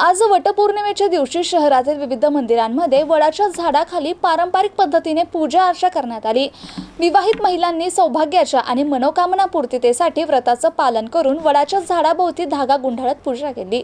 आज वटपौर्णिमेच्या दिवशी शहरातील विविध मंदिरांमध्ये वडाच्या झाडाखाली पारंपरिक पद्धतीने पूजा अर्चा करण्यात आली. विवाहित महिलांनी सौभाग्याच्या आणि मनोकामना पूर्ततेसाठी व्रताचं पालन करून वडाच्या झाडाभोवती धागा गुंढाळत पूजा केली.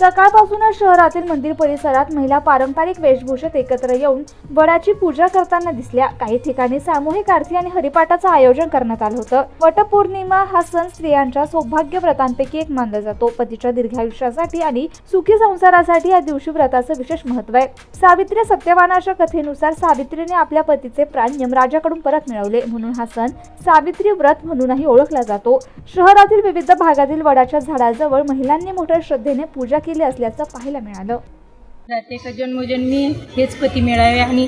सकाळपासूनच शहरातील मंदिर परिसरात महिला पारंपरिक वेशभूषेत एकत्र येऊन वडाची पूजा करताना दिसल्या. काही ठिकाणी सामूहिक आरती आणि हरिपाठाचं आयोजन करण्यात आलं होतं. वटपौर्णिमा हा सण स्त्रियांच्या सौभाग्य व्रतांपैकी एक मानला जातो. पतीच्या दीर्घायुष्यासाठी आणि सुखी संसारासाठी या दिवशी व्रताचं विशेष महत्त्व आहे. सावित्री सत्यवानाच्या कथेनुसार सावित्रीने आपल्या पतीचे प्राण यमराजाकडून परत मिळवले. म्हणून हा सण सावित्री व्रत म्हणूनही ओळखला जातो. शहरातील विविध भागातील वडाच्या झाडाजवळ महिलांनी मोठ्या श्रद्धेने पूजा केली असल्याचं पाहायला मिळालं. प्रत्येक जन्मोजन्मी हेच पती मिळावे आणि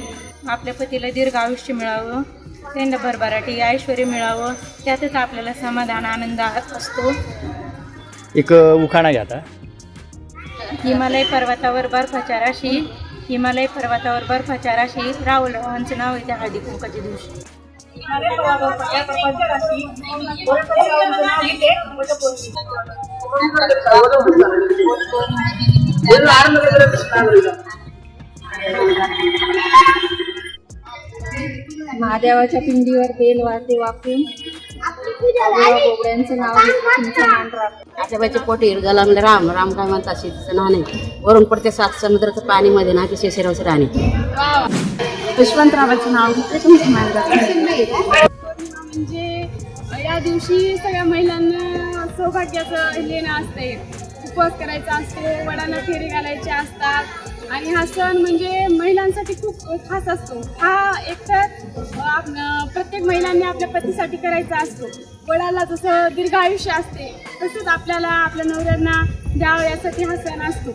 आपल्या पतीला दीर्घ आयुष्य मिळावं त्यांना भरभराटी ऐश्वर मिळावं त्यातच आपल्याला समाधान आनंद असतो. एक उखाणा घ्या आता. हिमालय पर्वतावर बर्फाच्या राशी हिमालय पर्वतावर बर्फाच्या राशी राहुल रावांचं नाव आहे त्या हळदी कुंकाच्या दिवशी महादेवाच्या पिंडीवर बेल वाटे वाकून. बोबड्यांचं नाव आजोबाच्या पोटी गलामले राम राम काय म्हणतात सीतेचं नाणे वरून पडते सात समुद्राचं पाणी मध्ये ना ते शेषरावचं राणे. यशवंतरावाचं नाव घेतलं म्हणजे या दिवशी सगळ्या महिलांना सौभाग्याचं लेणं असते उपवास करायचा असतो वडांना फेरी घालायचे असतात. आणि हा सण म्हणजे महिलांसाठी खूप खास असतो. हा एकतर तर प्रत्येक महिलांनी आपल्या पतीसाठी करायचा असतो. वडाला जसं दीर्घ आयुष्य असते तसंच आपल्याला आपल्या नवऱ्यांना द्यावं यासाठी हा सण असतो.